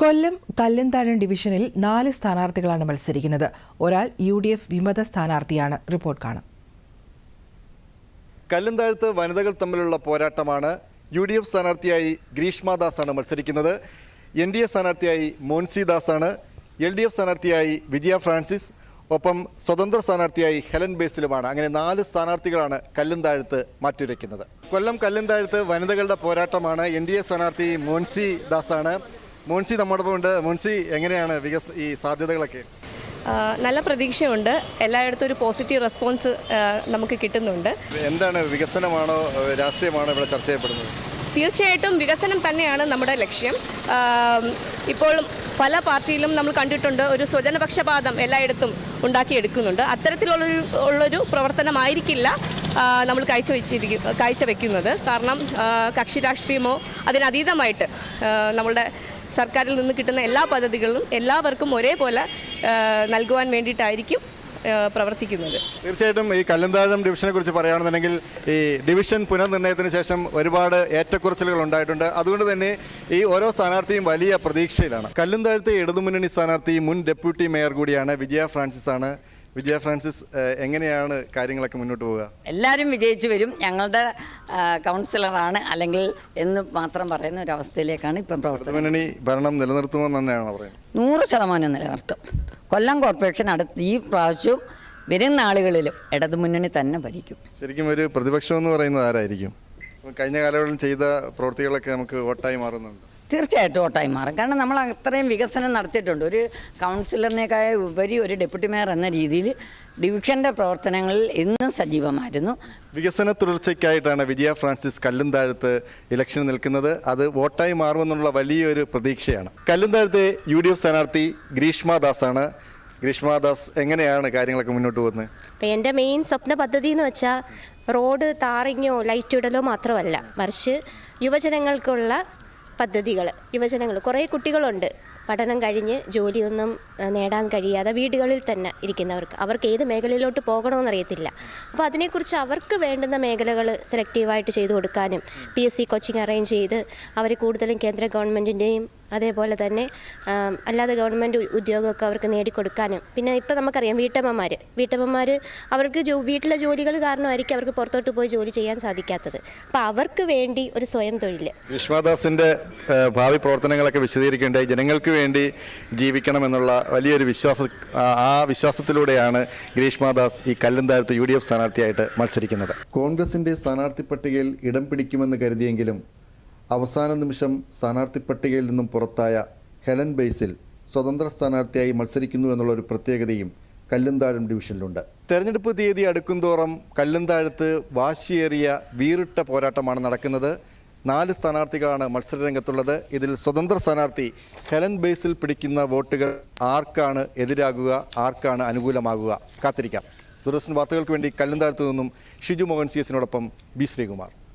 കൊല്ലം കല്ലന്താഴം ഡിവിഷനിൽ നാല് സ്ഥാനാർത്ഥികളാണ് മത്സരിക്കുന്നത്. ഒരാൾ യു ഡി എഫ് വിമത സ്ഥാനാർത്ഥിയാണ്. റിപ്പോർട്ട് കാണാം. കല്ലുംതാഴത്ത് വനിതകൾ തമ്മിലുള്ള പോരാട്ടമാണ് യു ഡി എഫ് സ്ഥാനാർത്ഥിയായി ഗ്രീഷ്മദാസാണ് മത്സരിക്കുന്നത്. എൻ ഡി എ സ്ഥാനാർത്ഥിയായി മോൻസി ദാസാണ്. എൽ ഡി എഫ് സ്ഥാനാർത്ഥിയായി വിജയ ഫ്രാൻസിസ്. ഒപ്പം സ്വതന്ത്ര സ്ഥാനാർത്ഥിയായി ഹെലൻ ബേസിലുമാണ്. അങ്ങനെ നാല് സ്ഥാനാർത്ഥികളാണ് കല്ലുംതാഴത്ത് മാറ്റുരയ്ക്കുന്നത് കൊല്ലം കല്ലുംതാഴത്ത് വനിതകളുടെ പോരാട്ടമാണ്. എൻ ഡി എ സ്ഥാനാർത്ഥി മോൻസി ദാസാണ്. മോൻസി നമ്മോടൊപ്പം ഉണ്ട്. മോൻസി എങ്ങനെയാണ് വികസ ഈ സാധ്യതകളൊക്കെ? നല്ല പ്രതീക്ഷയുണ്ട്. എല്ലായിടത്തും ഒരു പോസിറ്റീവ് റെസ്പോൺസ് നമുക്ക് കിട്ടുന്നുണ്ട്. എന്താണ് വികസനമാണോ രാഷ്ട്രീയമാണോ ഇവിടെ ചർച്ച ചെയ്യപ്പെടുന്നത്? തീർച്ചയായിട്ടും വികസനം തന്നെയാണ് നമ്മുടെ ലക്ഷ്യം. ഇപ്പോൾ പല പാർട്ടിയിലും നമ്മൾ കണ്ടിട്ടുണ്ട് ഒരു സ്വജനപക്ഷപാതം എല്ലായിടത്തും ഉണ്ടാക്കിയെടുക്കുന്നുണ്ട്. അത്തരത്തിലുള്ളൊരു ഉള്ളൊരു പ്രവർത്തനമായിരിക്കില്ല നമ്മൾ കാഴ്ചവെച്ചിരിക്കും കാഴ്ചവെക്കുന്നത്. കാരണം ആ, കക്ഷി രാഷ്ട്രീയമോ അതിനതീതമായിട്ട് നമ്മളുടെ സർക്കാരിൽ നിന്ന് കിട്ടുന്ന എല്ലാ പദ്ധതികളും എല്ലാവർക്കും ഒരേപോലെ നൽകുവാൻ വേണ്ടിയിട്ടായിരിക്കും പ്രവർത്തിക്കുന്നത്. തീർച്ചയായിട്ടും ഈ കല്ലന്താഴം ഡിവിഷനെ കുറിച്ച് പറയുകയാണെന്നുണ്ടെങ്കിൽ ഈ ഡിവിഷൻ പുനർനിർണയത്തിന് ശേഷം ഒരുപാട് ഏറ്റക്കുറച്ചിലുകൾ ഉണ്ടായിട്ടുണ്ട്. അതുകൊണ്ട് തന്നെ ഈ ഓരോ സ്ഥാനാർത്ഥിയും വലിയ പ്രതീക്ഷയിലാണ്. കല്ലന്താഴത്തെ ഇടതുമുന്നണി സ്ഥാനാർത്ഥി മുൻ ഡെപ്യൂട്ടി മേയർ കൂടിയാണ് വിജയ ഫ്രാൻസിസ് ആണ് വിജയ ഫ്രാൻസിസ് എങ്ങനെയാണ് കാര്യങ്ങളൊക്കെ മുന്നോട്ട് പോവുക? എല്ലാവരും വിജയിച്ചു വരും. ഞങ്ങളുടെ കൗൺസിലറാണ് അല്ലെങ്കിൽ എന്ന് മാത്രം പറയുന്ന ഒരു അവസ്ഥയിലേക്കാണ് ഇപ്പം പ്രവർത്തനം. മുന്നണി ഭരണം നിലനിർത്തുമെന്ന് തന്നെയാണ് പറയുന്നത്? നൂറ് ശതമാനം നിലനിർത്തും. കൊല്ലം കോർപ്പറേഷൻ അടുത്ത് ഈ പ്രാവശ്യവും വരും നാളുകളിലും ഇടതു മുന്നണി തന്നെ ഭരിക്കും. ശരിക്കും ഒരു പ്രതിപക്ഷം എന്ന് പറയുന്നത് ആരായിരിക്കും? കഴിഞ്ഞ കാലങ്ങളിൽ ചെയ്ത പ്രവൃത്തികളൊക്കെ നമുക്ക് വോട്ടായി മാറുന്നുണ്ട്. തീർച്ചയായിട്ടും ഓട്ടായി മാറും. കാരണം നമ്മൾ അത്രയും വികസനം നടത്തിയിട്ടുണ്ട്. ഒരു കൗൺസിലറിനേക്കായ ഉപരി ഒരു ഡെപ്യൂട്ടി മേയർ എന്ന രീതിയിൽ ഡിവിഷന്റെ പ്രവർത്തനങ്ങളിൽ എന്നും സജീവമായിരുന്നു. വികസന തുടർച്ചയ്ക്കായിട്ടാണ് വിജയ ഫ്രാൻസിസ് കല്ലുംതാഴത്ത് ഇലക്ഷന് നിൽക്കുന്നത്. അത് വോട്ടായി മാറുമെന്നുള്ള വലിയൊരു പ്രതീക്ഷയാണ്. കല്ലുംതാഴത്തെ യു ഡി എഫ് സ്ഥാനാർത്ഥി ഗ്രീഷ്മ ദാസാണ്. ഗ്രീഷ്മ ദാസ് എങ്ങനെയാണ് കാര്യങ്ങളൊക്കെ മുന്നോട്ട് പോകുന്നത്? അപ്പം എന്റെ മെയിൻ സ്വപ്ന പദ്ധതി എന്ന് വെച്ചാൽ റോഡ് താറിങ്ങോ ലൈറ്റ് ഇടലോ മാത്രമല്ല. മറിച്ച് യുവജനങ്ങൾക്കുള്ള പദ്ധതികൾ യുവജനങ്ങൾ കുറേ കുട്ടികളുണ്ട്. പഠനം കഴിഞ്ഞ് ജോലിയൊന്നും നേടാൻ കഴിയാതെ വീടുകളിൽ തന്നെ ഇരിക്കുന്നവർക്ക്. അവർക്ക് ഏത് മേഖലയിലോട്ട് പോകണമെന്നറിയത്തില്ല അപ്പോൾ അതിനെക്കുറിച്ച് അവർക്ക് വേണ്ടുന്ന മേഖലകൾ സെലക്റ്റീവായിട്ട് ചെയ്തു കൊടുക്കാനും P S C coaching arrange ചെയ്ത് അവർ കൂടുതലും കേന്ദ്ര ഗവൺമെന്റിന്റെയും അതേപോലെ തന്നെ അല്ലാതെ ഗവൺമെന്റ് ഉദ്യോഗമൊക്കെ അവർക്ക് നേടിക്കൊടുക്കാനും. പിന്നെ ഇപ്പോൾ നമുക്കറിയാം വീട്ടമ്മമാർ വീട്ടമ്മമാർ അവർക്ക് ജോ വീട്ടിലെ ജോലികൾ കാരണമായിരിക്കും അവർക്ക് പുറത്തോട്ട് പോയി ജോലി ചെയ്യാൻ സാധിക്കാത്തത്. അപ്പോൾ അവർക്ക് വേണ്ടി ഒരു സ്വയം തൊഴിൽ വിശ്വാദാസിന്റെ ഭാവി പ്രവർത്തനങ്ങളൊക്കെ വിശദീകരിക്കേണ്ടായി ജനങ്ങൾക്ക് വേണ്ടി ജീവിക്കണമെന്നുള്ള വലിയൊരു വിശ്വാസ ആ- ആ വിശ്വാസത്തിലൂടെയാണ് ഗ്രീഷ്മദാസ് ഈ കല്ലുംതാഴത്ത് യു ഡി എഫ് സ്ഥാനാർത്ഥിയായിട്ട് മത്സരിക്കുന്നത്. കോൺഗ്രസിന്റെ സ്ഥാനാർത്ഥി പട്ടികയിൽ ഇടം പിടിക്കുമെന്ന് കരുതിയെങ്കിലും അവസാന നിമിഷം സ്ഥാനാർത്ഥി പട്ടികയിൽ നിന്നും പുറത്തായ ഹെലൻ ബെയ്സിൽ സ്വതന്ത്ര സ്ഥാനാർത്ഥിയായി മത്സരിക്കുന്നു എന്നുള്ള ഒരു പ്രത്യേകതയും കല്ലുംതാഴം ഡിവിഷനിലുണ്ട്. തെരഞ്ഞെടുപ്പ് തീയതി അടുക്കുംതോറും കല്ലുംതാഴത്ത് വാശിയേറിയ വീറിട്ട പോരാട്ടമാണ് നടക്കുന്നത്. നാല് സ്ഥാനാർത്ഥികളാണ് മത്സരരംഗത്തുള്ളത്. ഇതിൽ സ്വതന്ത്ര സ്ഥാനാർത്ഥി ഹെലൻ ബേസിൽ പിടിക്കുന്ന വോട്ടുകൾ ആർക്കാണ് എതിരാകുക ആർക്കാണ് അനുകൂലമാകുക? കാത്തിരിക്കാം. ദൂരദർശൻ വാർത്തകൾക്ക് വേണ്ടി കല്ലുംതാഴത്ത് നിന്നും ഷിജു മോഹൻ സി എസിനോടൊപ്പം ബി ശ്രീകുമാർ.